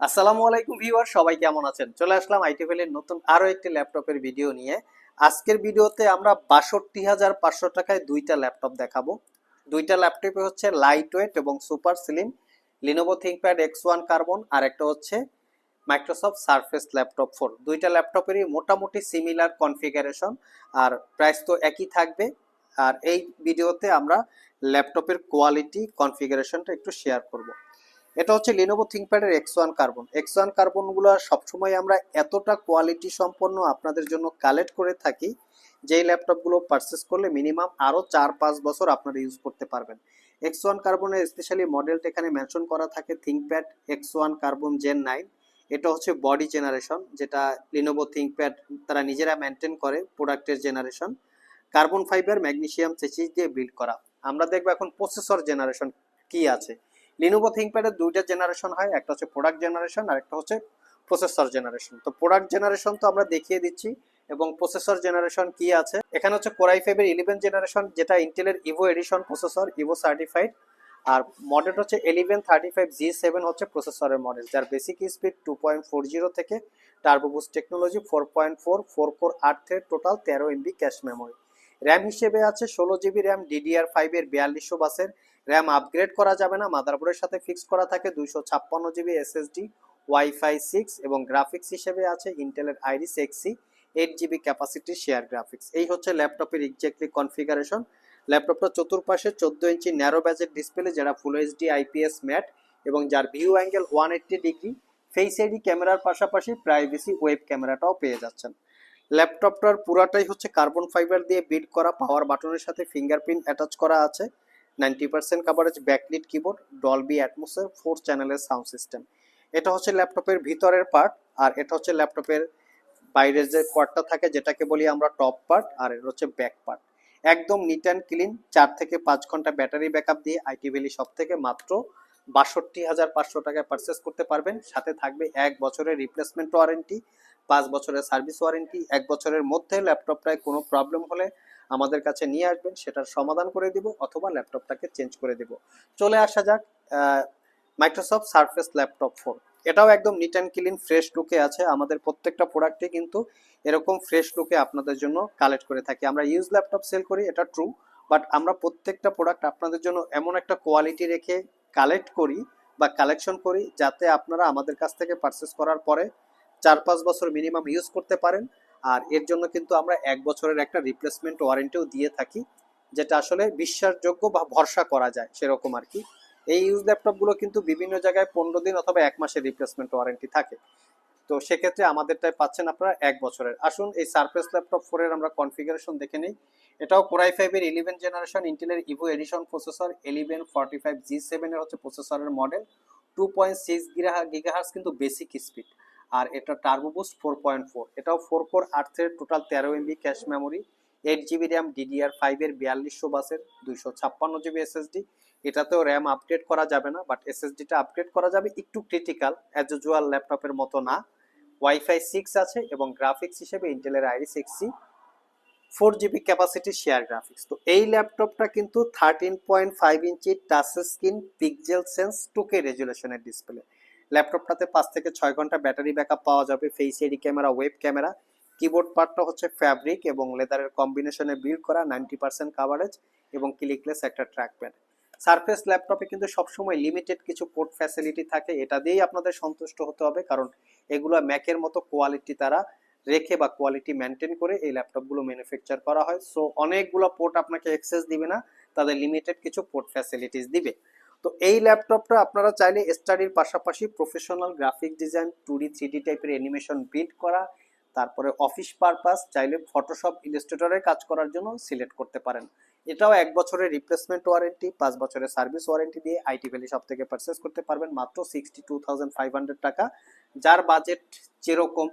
আসসালামু আলাইকুম ভিউয়ার, সবাই কেমন আছেন? চলে আসলাম আইটিভেল এর নতুন আরও একটি ল্যাপটপের ভিডিও নিয়ে। আজকের ভিডিওতে আমরা বাষট্টি হাজার পাঁচশো টাকায় দুইটা ল্যাপটপ দেখাবো। দুইটা ল্যাপটপে হচ্ছে লাইট ওয়েট এবং super slim Lenovo ThinkPad X one carbon আর একটা হচ্ছে মাইক্রোসফট সারফেস ল্যাপটপ ফোর দুইটা ল্যাপটপেরই মোটামুটি সিমিলার কনফিগারেশন আর প্রাইস তো একই থাকবে। আর এই ভিডিওতে আমরা ল্যাপটপের কোয়ালিটি কনফিগারেশনটা একটু শেয়ার করব। এটা হচ্ছে Lenovo থিংকপ্যাডের X one carbon X one কার্বনগুলো সবসময় আমরা এতটা কোয়ালিটি সম্পন্ন আপনাদের জন্য কালেক্ট করে থাকি, যেই ল্যাপটপগুলো পারচেস করলে মিনিমাম আরও চার পাঁচ বছর আপনারা ইউজ করতে পারবেন। এক্স ওয়ান কার্বনের স্পেশালি মডেলটা এখানে মেনশন করা থাকে ThinkPad X one Carbon Gen nine এটা হচ্ছে বডি জেনারেশন যেটা লিনোভো থিংকপ্যাড তারা নিজেরা মেনটেন করে প্রোডাক্টের generation carbon fibre magnesium chassis দিয়ে বিল্ড করা। আমরা দেখব এখন প্রসেসর জেনারেশন কি আছে। লিনোভো থিংকপ্যাডের দুইটা জেনারেশন হয়, একটা হচ্ছে প্রোডাক্ট জেনারেশন আর একটা হচ্ছে প্রসেসর জেনারেশন তো প্রোডাক্ট জেনারেশন তো আমরা দেখিয়ে দিচ্ছি এবং প্রসেসর জেনারেশন কি আছে? এখানে হচ্ছে কোরাই ফাইভের ইলেভেন জেনারেশন যেটা ইন্টেলের Evo edition processor Evo certified আর মডেল হচ্ছে eleven thirty five G seven হচ্ছে প্রসেসরের মডেল যার basic speed two point four zero থেকে turbo boost technology four point four four core আট থ্রেড টোটাল তেরো এমবি ক্যাশ মেমোরি র্যাম হিসেবে আছে ষোলো জিবি র্যাম ডিডিআর ফাইভের বিয়াল্লিশশো বাসের র্যাম আপগ্রেড করা যাবে না। মাদারবোর্ডের সাথে ফিক্সড করা থাকে দুইশো ছাপ্পান্ন জিবি এসএসডি ওয়াইফাই সিক্স এবং গ্রাফিক্স হিসেবে আছে ইন্টেলের Iris Xe eight GB capacity share graphics এই হচ্ছে ল্যাপটপের এক্স্যাক্টলি কনফিগারেশন ল্যাপটপটা চতুর্পাশে চোদ্দ ইঞ্চি ন্যারো ব্যাজের ডিসপ্লে যারা ফুল এইচডি আইপিএস ম্যাট এবং যার view angle one eighty degree face ID ক্যামেরার পাশাপাশি প্রাইভেসি ওয়েব ক্যামেরাটাও পেয়ে যাচ্ছেন। ল্যাপটপটার পুরাটাই হচ্ছে কার্বন ফাইবার দিয়ে বিল্ড করা পাওয়ার বাটনের সাথে ফিঙ্গারপ্রিন্ট অ্যাটাচ করা আছে। Ninety percent coverage backlit keyboard Dolby অ্যাটমোসের four চ্যানেলের সাউন্ড সিস্টেম এটা হচ্ছে ল্যাপটপের ভিতরের পার্ট আর এটা হচ্ছে ল্যাপটপের বাইরের যে পার্টটা থাকে, যেটাকে বলি আমরা টপ পার্ট আর এটা হচ্ছে ব্যাক পার্ট একদম নিট অ্যান্ড ক্লিন চার থেকে পাঁচ ঘণ্টা ব্যাটারি ব্যাকআপ দিয়ে আইটি ভ্যালি সব থেকে মাত্র বাষট্টি হাজার পাঁচশো টাকায় পারচেস করতে পারবেন। সাথে থাকবে এক বছরের রিপ্লেসমেন্ট ওয়ারেন্টি পাঁচ বছরের সার্ভিস ওয়ারেন্টি এক বছরের মধ্যে ল্যাপটপটায় কোনো প্রবলেম হলে আমাদের কাছে নিয়ে আসবেন, সেটার সমাধান করে দিব অথবা ল্যাপটপটাকে চেঞ্জ করে দিব। চলে আসা যাক মাইক্রোসফট সারফেস ল্যাপটপ ফোর এটাও একদম নিট অ্যান্ড ক্লিন ফ্রেশ লুকে আছে। আমাদের প্রত্যেকটা প্রোডাক্টে কিন্তু এরকম ফ্রেশ লুকে আপনাদের জন্য কালেক্ট করে থাকি। আমরা ইউজ ল্যাপটপ সেল করি, এটা ট্রু বাট আমরা প্রত্যেকটা প্রোডাক্ট আপনাদের জন্য এমন একটা কোয়ালিটি রেখে কালেক্ট করি বা কালেকশন করি, যাতে আপনারা আমাদের কাছ থেকে পারচেস করার পরে চার পাঁচ বছর মিনিমাম ইউজ করতে পারেন। আর এর জন্য কিন্তু আমরা এক বছরের একটা রিপ্লেসমেন্ট ওয়ারেন্টিও দিয়ে থাকি, যেটা আসলে বিশ্বাসযোগ্য বা ভরসা করা যায়, সেরকম আর কি। এই ইউজ ল্যাপটপগুলো কিন্তু বিভিন্ন জায়গায় পনেরো দিন অথবা এক মাসের রিপ্লেসমেন্ট ওয়ারেন্টি থাকে। তো সেক্ষেত্রে আমাদেরটাই পাচ্ছেন আপনারা এক বছরের। আসুন, এই সারফেস ল্যাপটপ ফোরের আমরা কনফিগারেশন দেখে নিই। এটাও কোরাই ফাইভের ইলেভেন জেনারেশন ইন্টেলের Evo edition processor eleven forty five G সেভেনের হচ্ছে প্রসেসরের model two point six gigahertz কিন্তু বেসিক স্পিড আর এটা turbo boost four point four এটাও ফোর ফোর আর্থের টোটাল তেরো MB cache memory eight GB RAM DDR ফাইভের বিয়াল্লিশশো বাসের দুইশো ছাপ্পান্ন জিবি এসএসডি এটাতেও র্যাম আপডেট করা যাবে না বাট এসএসডিটা আপডেট করা যাবে একটু ক্রিটিক্যাল অ্যাজ ইউজুয়াল ল্যাপটপের মতো না। ওয়াইফাই সিক্স আছে এবং গ্রাফিক্স হিসেবে ইন্টেলের Iris Xe four GB capacity share graphics তো এই ল্যাপটপটা কিন্তু thirteen point five inch touch screen pixel sense টুকে রেজুলেশনের ডিসপ্লে ল্যাপটপটাতে পাঁচ থেকে ছয় ঘণ্টা ব্যাটারি ব্যাকআপ পাওয়া যাবে face ID camera web camera keyboard পার্টটা হচ্ছে ফ্যাব্রিক এবং লেদারের কম্বিনেশনে বিল্ড করা নাইনটি পার্সেন্ট কাভারেজ এবং ক্লিকলেস একটা ট্র্যাকপ্যাড সারফেস ল্যাপটপে কিন্তু সবসময় লিমিটেড কিছু পোর্ট ফ্যাসিলিটি থাকে, এটা দিয়েই আপনাদের সন্তুষ্ট হতে হবে, কারণ এগুলো ম্যাকের মতো কোয়ালিটি তারা রেখে বা কোয়ালিটি মেনটেন করে এই ল্যাপটপগুলো ম্যানুফ্যাকচার করা হয়। সো অনেকগুলো পোর্ট আপনাকে অ্যাক্সেস দিবে না, তাদের লিমিটেড কিছু পোর্ট ফ্যাসিলিটিস দিবে। তো এই ল্যাপটপটা আপনারা চাইলে স্টাডির পাশাপাশি professional graphic design two D three D টাইপের অ্যানিমেশন বিল্ড করা, তারপরে অফিস পারপাস চাইলে ফটোশপ ইলাস্ট্রেটরের কাজ করার জন্য সিলেক্ট করতে পারেন। এটাও এক বছরের রিপ্লেসমেন্ট ওয়ারেন্টি পাঁচ বছরের সার্ভিস ওয়ারেন্টি দিয়ে আইটি ভ্যালি সব থেকে পারচেস করতে পারবেন মাত্র sixty two thousand five hundred টাকা। যার বাজেট যেরকম,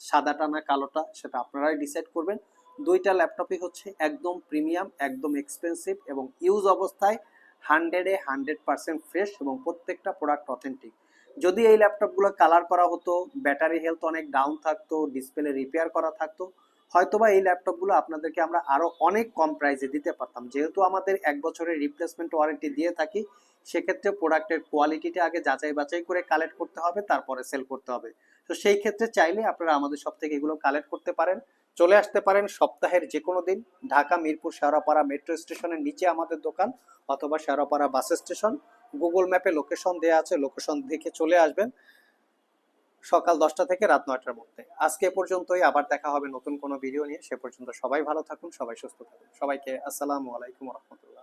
সাদাটা না কালোটা, সেটা আপনারাই ডিসাইড করবেন। দুইটা ল্যাপটপই হচ্ছে একদম প্রিমিয়াম একদম এক্সপেন্সিভ এবং ইউজ অবস্থায় হান্ড্রেডে হান্ড্রেড পার্সেন্ট ফ্রেশ এবং প্রত্যেকটা প্রোডাক্ট অথেন্টিক। যদি এই ল্যাপটপগুলো কালার করা হতো, ব্যাটারি হেলথ অনেক ডাউন থাকতো, ডিসপ্লে রিপেয়ার করা থাকতো, হয়তোবা এই ল্যাপটপগুলো আপনাদেরকে আমরা আরও অনেক কম প্রাইসে দিতে পারতাম। যেহেতু আমাদের এক বছরের রিপ্লেসমেন্ট ওয়ারেন্টি দিয়ে থাকি, সেক্ষেত্রে প্রোডাক্টের কোয়ালিটিটা আগে যাচাই বাছাই করে কালেক্ট করতে হবে, তারপরে সেল করতে হবে। তো সেই ক্ষেত্রে চাইলে আপনারা আমাদের সব থেকে এগুলো কালেক্ট করতে পারেন। চলে আসতে পারেন সপ্তাহের যে কোনো দিন। ঢাকা, মিরপুর, শেওড়াপাড়া মেট্রো স্টেশনের নিচে আমাদের দোকান অথবা শেওড়াপাড়া বাস স্টেশন। গুগল ম্যাপে লোকেশন দেওয়া আছে, লোকেশন দেখে চলে আসবেন সকাল দশটা থেকে রাত নয়টার মধ্যে। আজকে পর্যন্তই, আবার দেখা হবে নতুন কোনো ভিডিও নিয়ে। সে পর্যন্ত সবাই ভালো থাকুন, সবাই সুস্থ থাকুন। সবাইকে আসসালামু আলাইকুম রহমতুল্লাহ।